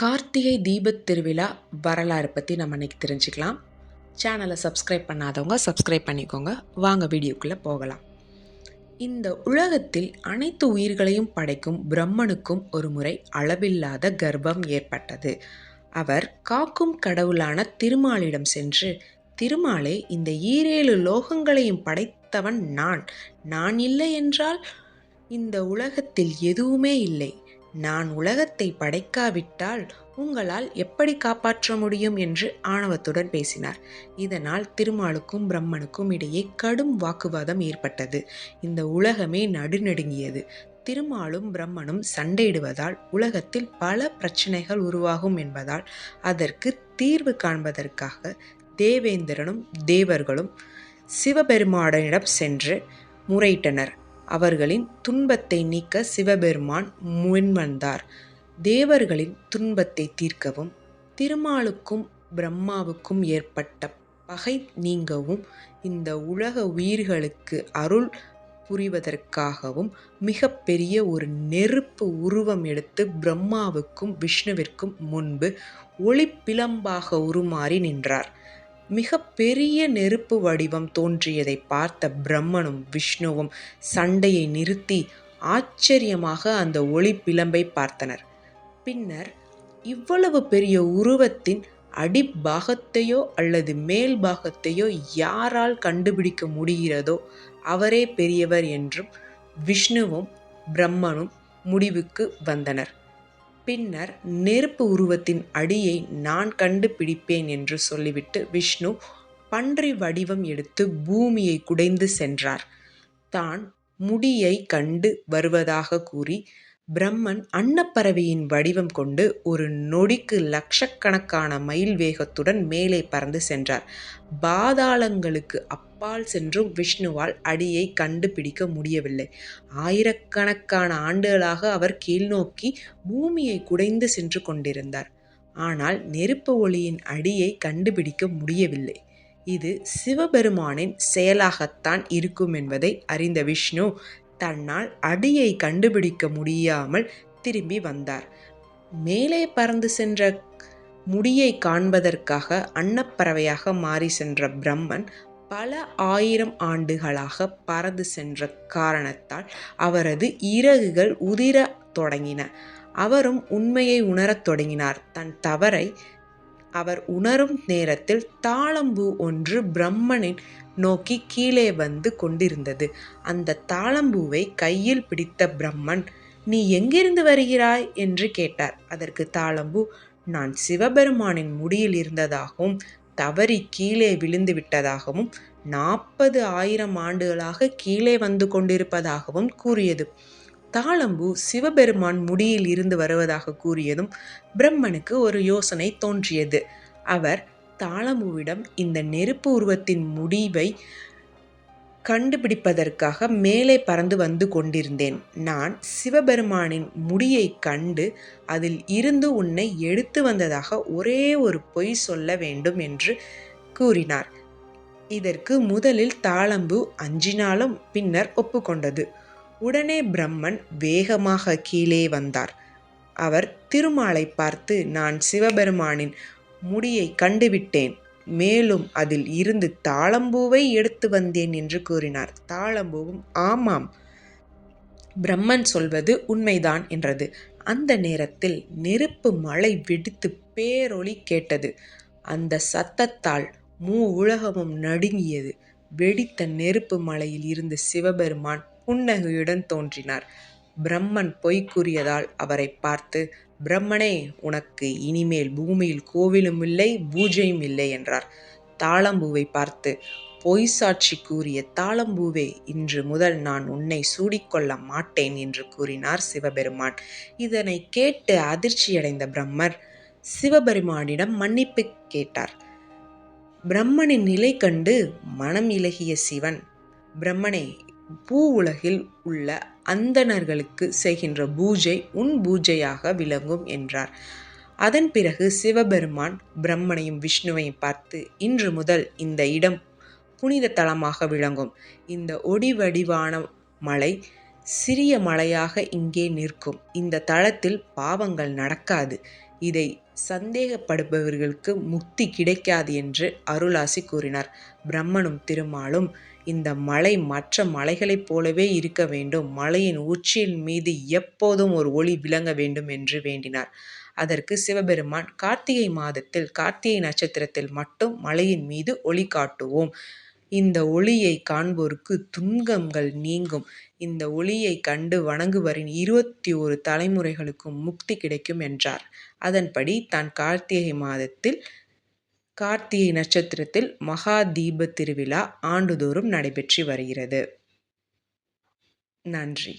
கார்த்திகை தீபத் திருவிழா வரலாறு பற்றி நம்ம இன்றைக்கி தெரிஞ்சுக்கலாம். சேனலை சப்ஸ்கிரைப் பண்ணாதவங்க சப்ஸ்கிரைப் பண்ணிக்கோங்க. வாங்க வீடியோக்குள்ளே போகலாம். இந்த உலகத்தில் அனைத்து உயிர்களையும் படைக்கும் பிரம்மனுக்கும் ஒரு முறை அளவில்லாத கர்ப்பம் ஏற்பட்டது. அவர் காக்கும் கடவுளான திருமாலிடம் சென்று திருமாலே இந்த ஈரேழு லோகங்களையும் படைத்தவன் நான். நான் இல்லை என்றால் இந்த உலகத்தில் எதுவுமே இல்லை. நான் உலகத்தை படைக்காவிட்டால் உங்களால் எப்படி காப்பாற்ற முடியும் என்று ஆணவத்துடன் பேசினார். இதனால் திருமாலுக்கும் பிரம்மனுக்கும் இடையே கடும் வாக்குவாதம் ஏற்பட்டது. இந்த உலகமே நடுநடுங்கியது. திருமாலும் பிரம்மனும் சண்டையிடுவதால் உலகத்தில் பல பிரச்சனைகள் உருவாகும் என்பதால் அதற்கு தீர்வு காண்பதற்காக தேவேந்திரனும் தேவர்களும் சிவபெருமானிடம் சென்று முறையிட்டனர். அவர்களின் துன்பத்தை நீக்க சிவபெருமான் முன்வந்தார். தேவர்களின் துன்பத்தை தீர்க்கவும் திருமாலுக்கும் பிரம்மாவுக்கும் ஏற்பட்ட பகை நீங்கவும் இந்த உலக உயிர்களுக்கு அருள் புரிவதற்காகவும் மிகப்பெரிய ஒரு நெருப்பு உருவம் எடுத்து பிரம்மாவுக்கும் விஷ்ணுவிற்கும் முன்பு ஒளிப்பிளம்பாக உருமாறி நின்றார். மிக பெரிய நெருப்பு வடிவம் தோன்றியதை பார்த்த பிரம்மனும் விஷ்ணுவும் சண்டையை நிறுத்தி ஆச்சரியமாக அந்த ஒளி பிளம்பை பார்த்தனர். பின்னர் இவ்வளவு பெரிய உருவத்தின் அடிப்பாகத்தையோ அல்லது மேல் பாகத்தையோ யாரால் கண்டுபிடிக்க முடிகிறதோ அவரே பெரியவர் என்றும் விஷ்ணுவும் பிரம்மனும் முடிவுக்கு வந்தனர். பின்னர் நெருப்பு உருவத்தின் அடியை நான் கண்டுபிடிப்பேன் என்று சொல்லிவிட்டு விஷ்ணு பன்றி வடிவம் எடுத்து பூமியை குடைந்து சென்றார். தான் முடியை கண்டு வருவதாக கூறி பிரம்மன் அன்னப்பறவையின் வடிவம் கொண்டு ஒரு நொடிக்கு லட்சக்கணக்கான மைல் வேகத்துடன் மேலே பறந்து சென்றார். பாதாளங்களுக்கு அப்பால் சென்றும் விஷ்ணுவால் அடியை கண்டுபிடிக்க முடியவில்லை. ஆயிரக்கணக்கான ஆண்டுகளாக அவர் கீழ்நோக்கி பூமியை குடைந்து சென்று கொண்டிருந்தார். ஆனால் நெருப்பு ஒளியின் அடியை கண்டுபிடிக்க முடியவில்லை. இது சிவபெருமானின் செயலாகத்தான் இருக்கும் என்பதை அறிந்த விஷ்ணு தன்னால் அடியை கண்டுபிடிக்க முடியாமல் திரும்பி வந்தார். மேலே பறந்து சென்ற முடியை காண்பதற்காக அன்னப்பறவையாக மாறி சென்ற பிரம்மன் பல ஆயிரம் ஆண்டுகளாக பறந்து சென்ற காரணத்தால் அவரது இறகுகள் உதிரத் தொடங்கின. அவரும் உண்மையை உணரத் தொடங்கினார். தன் தவறை அவர் உணரும் நேரத்தில் தாளம்பூ ஒன்று பிரம்மனின் நோக்கி கீழே வந்து கொண்டிருந்தது. அந்த தாளம்பூவை கையில் பிடித்த பிரம்மன் நீ எங்கிருந்து வருகிறாய்? என்று கேட்டார். அதற்கு தாளம்பூ நான் சிவபெருமானின் முடியில் இருந்ததாகவும் தவறி கீழே விழுந்து விட்டதாகவும் நாற்பது ஆயிரம் ஆண்டுகளாக கீழே வந்து கொண்டிருப்பதாகவும் கூறியது. தாளம்பூ சிவபெருமான் முடியில் இருந்து வருவதாக கூறியதும் பிரம்மனுக்கு ஒரு யோசனை தோன்றியது. அவர் தாளம்பூவிடம் இந்த நெருப்பு உருவத்தின் முடிவை கண்டுபிடிப்பதற்காக மேலே பறந்து வந்து கொண்டிருந்தேன். நான் சிவபெருமானின் முடியை கண்டு அதில் இருந்து உன்னை எடுத்து வந்ததாக ஒரே ஒரு பொய் சொல்ல வேண்டும் என்று கூறினார். இதற்கு முதலில் தாளம்பு அஞ்சினாலும் பின்னர் ஒப்புக்கொண்டது. உடனே பிரம்மன் வேகமாக கீழே வந்தார். அவர் திருமாலை பார்த்து நான் சிவபெருமானின் முடியை கண்டுவிட்டேன். மேலும் அதில் இருந்து தாளம்பூவை எடுத்து வந்தேன் என்று கூறினார். தாளம்பூவும் ஆமாம். பிரம்மன் சொல்வது உண்மைதான் என்றது. அந்த நேரத்தில் நெருப்பு மழை வெடித்து பேரொளி கேட்டது. அந்த சத்தத்தால் மூ உலகமும் நடுங்கியது. வெடித்த நெருப்பு மலையில் இருந்து சிவபெருமான் புன்னகையுடன் தோன்றினார். பிரம்மன் பொய் கூறியதால் அவரை பார்த்து பிரம்மனே உனக்கு இனிமேல் பூமியில் கோவிலும் இல்லை பூஜையும் இல்லை என்றார். தாளம்பூவை பார்த்து பொய் சாட்சி கூறிய தாளம்பூவே இன்று முதல் நான் உன்னை சூடிக்கொள்ள மாட்டேன் என்று கூறினார் சிவபெருமான். இதனை கேட்டு அதிர்ச்சியடைந்த பிரம்மர் சிவபெருமானிடம் மன்னிப்பு கேட்டார். பிரம்மனின் நிலை கண்டு மனம் இலகிய சிவன். பிரம்மனே பூ உலகில் உள்ள அந்தணர்களுக்கு செய்கின்ற பூஜை உன் பூஜையாக விளங்கும் என்றார். அதன் பிறகு சிவபெருமான் பிரம்மனையும் விஷ்ணுவையும் பார்த்து இன்று முதல் இந்த இடம் புனித தலமாக விளங்கும். இந்த ஒடி வடிவான மலை சிறிய மலையாக இங்கே நிற்கும் இந்த தளத்தில் பாவங்கள் நடக்காது இதை சந்தேகப்படுபவர்களுக்கு முக்தி கிடைக்காது என்று அருளாசி கூறினார். பிரம்மனும் திருமாலும் இந்த மலை மற்ற மலைகளைப் போலவே இருக்க வேண்டும். மலையின் உச்சியின் மீது எப்போதும் ஒரு ஒளி விளங்க வேண்டும் என்று வேண்டினார். அதற்கு சிவபெருமான் கார்த்திகை மாதத்தில் கார்த்திகை நட்சத்திரத்தில் மட்டும் மலையின் மீது ஒளி காட்டுவோம். இந்த ஒளியை காண்போருக்கு துன்பங்கள் நீங்கும். இந்த ஒளியை கண்டு வணங்குவரின் இருபத்தி ஒரு தலைமுறைகளுக்கும் முக்தி கிடைக்கும் என்றார். அதன்படி தான் கார்த்திகை மாதத்தில் கார்த்திகை நட்சத்திரத்தில் மகா தீப திருவிழா ஆண்டுதோறும் நடைபெற்று வருகிறது. நன்றி.